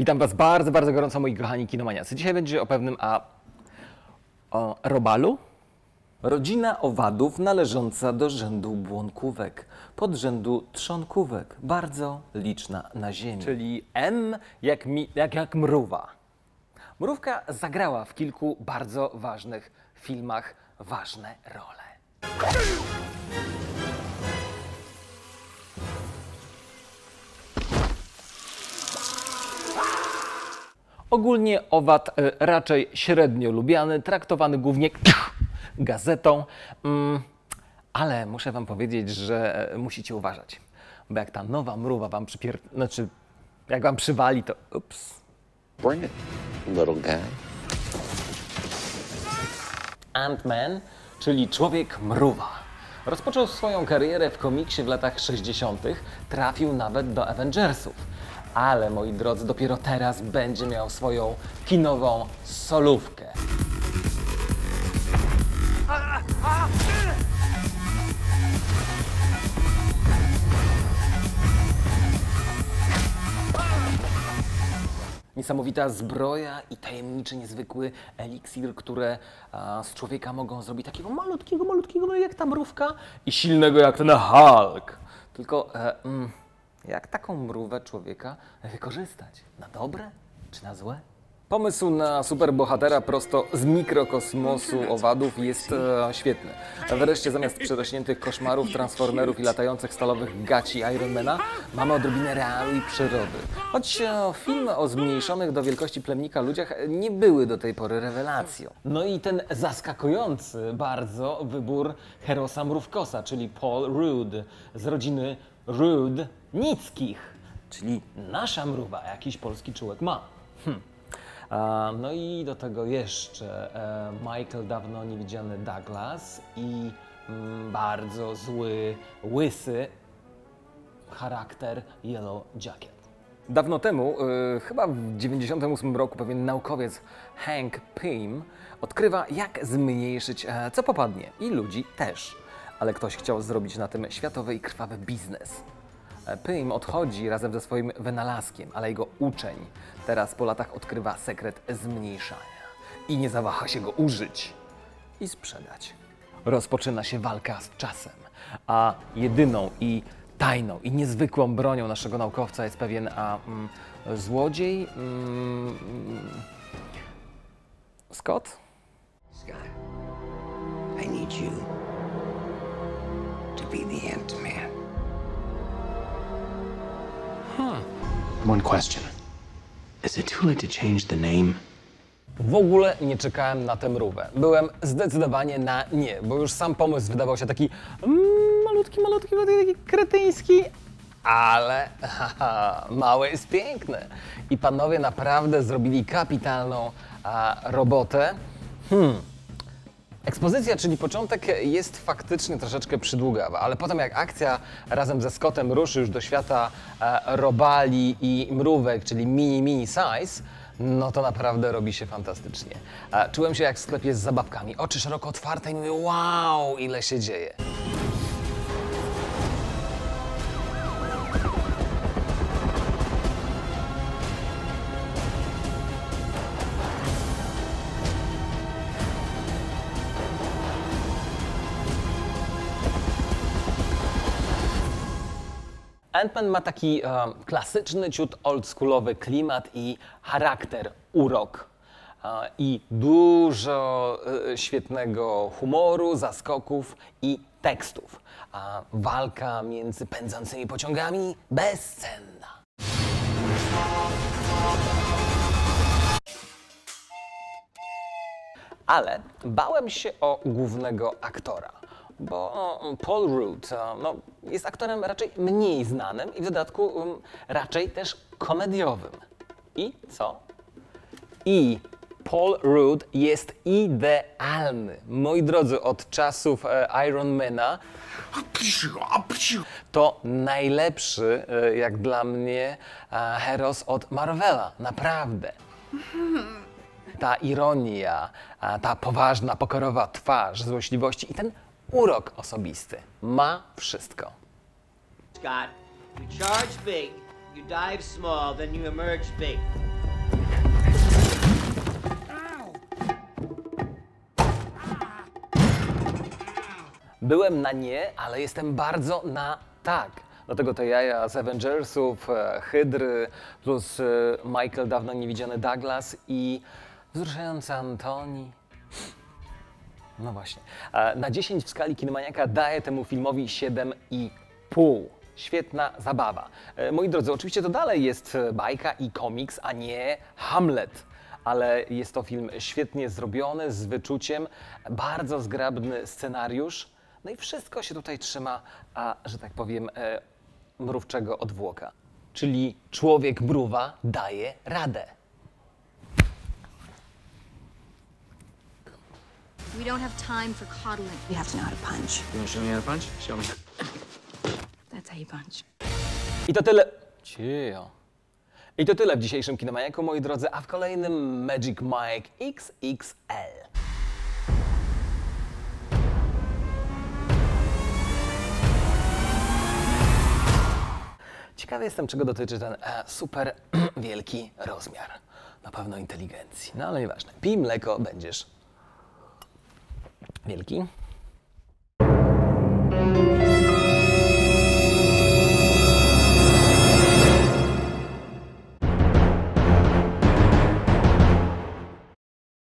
Witam Was bardzo, bardzo gorąco, moi kochani kinomaniacy. Dzisiaj będzie o pewnym a... o robalu? Rodzina owadów należąca do rzędu błonkówek, podrzędu trzonkówek, bardzo liczna na ziemi. Czyli M jak, mi, jak, jak mrówa. Mrówka zagrała w kilku bardzo ważnych filmach ważne role. Ogólnie owad y, raczej średnio lubiany, traktowany głównie gazetą, mm, ale muszę Wam powiedzieć, że e, musicie uważać, bo jak ta nowa mrówa Wam przypier... znaczy jak Wam przywali, to ups. Bring it, little guy. Ant-Man, czyli człowiek mrówa. Rozpoczął swoją karierę w komiksie w latach 60., trafił nawet do Avengersów. Ale moi drodzy, dopiero teraz będzie miał swoją kinową solówkę. Niesamowita zbroja i tajemniczy, niezwykły eliksir, które a, z człowieka mogą zrobić takiego malutkiego, malutkiego no jak ta mrówka i silnego jak ten Hulk. Tylko e, mm, jak taką mrówę człowieka wykorzystać? Na dobre czy na złe? Pomysł na superbohatera prosto z mikrokosmosu owadów jest e, świetny. Wreszcie zamiast przerośniętych koszmarów, transformerów i latających stalowych gaci Ironmana mamy odrobinę realu i przyrody. Choć e, filmy o zmniejszonych do wielkości plemnika ludziach nie były do tej pory rewelacją. No i ten zaskakujący bardzo wybór Herosa Mrówkosa, czyli Paul Rudd z rodziny Rudd Nickich, czyli nasza mrówa, jakiś polski czułek ma. Hm. No i do tego jeszcze e, Michael dawno niewidziany Douglas i mm, bardzo zły, łysy charakter Yellow Jacket. Dawno temu, e, chyba w 98 roku, pewien naukowiec Hank Pym odkrywa, jak zmniejszyć e, co popadnie i ludzi też. Ale ktoś chciał zrobić na tym światowy i krwawy biznes. Pym odchodzi razem ze swoim wynalazkiem, ale jego uczeń teraz po latach odkrywa sekret zmniejszania i nie zawaha się go użyć i sprzedać. Rozpoczyna się walka z czasem, a jedyną i tajną i niezwykłą bronią naszego naukowca jest pewien a, mm, złodziej. Mm, Scott? Scott, I need you to be the One question. Is it too late to change the name? W ogóle nie czekałem na tę mrówę. Byłem zdecydowanie na nie, bo już sam pomysł wydawał się taki mm, malutki, malutki, malutki, taki kretyński, ale haha, małe jest piękne. I panowie naprawdę zrobili kapitalną a, robotę. Hmm. Ekspozycja, czyli początek, jest faktycznie troszeczkę przydługawa, ale potem jak akcja razem ze Scottem ruszy już do świata e, robali i mrówek, czyli mini, mini size, no to naprawdę robi się fantastycznie. E, czułem się jak w sklepie z zabawkami, oczy szeroko otwarte i mówię, wow, ile się dzieje. Ant-Man ma taki e, klasyczny, ciut oldschoolowy klimat i charakter, urok. E, I dużo e, świetnego humoru, zaskoków i tekstów. A walka między pędzącymi pociągami bezcenna. Ale bałem się o głównego aktora, bo Paul Rudd no, jest aktorem raczej mniej znanym i w dodatku um, raczej też komediowym. I co? I Paul Rudd jest idealny. Moi drodzy, od czasów e, Ironmana to najlepszy, e, jak dla mnie, e, heros od Marvela. Naprawdę. Ta ironia, ta poważna, pokorowa twarz złośliwości i ten urok osobisty. Ma wszystko. Byłem na nie, ale jestem bardzo na tak. Dlatego te jaja z Avengersów, e, Hydry, plus e, Michael dawno niewidziany Douglas i wzruszający Antoni. No właśnie. Na 10 w skali Kinemaniaka daję temu filmowi 7,5. Świetna zabawa. E, Moi drodzy, oczywiście to dalej jest e, bajka i komiks, a nie Hamlet. Ale jest to film świetnie zrobiony, z wyczuciem, bardzo zgrabny scenariusz. No i wszystko się tutaj trzyma, a że tak powiem, e, mrówczego odwłoka. Czyli człowiek mrówa daje radę. We don't have time for coddling. You have to know how to punch. You want to show me how to punch? Show me. That's how you punch. I to tyle. Cio. I to tyle w dzisiejszym Kinomaniaku, moi drodzy, a w kolejnym Magic Mike XXL. Ciekawy jestem, czego dotyczy ten e, super wielki rozmiar. Na pewno inteligencji. No ale nieważne. Pij mleko, będziesz wielki.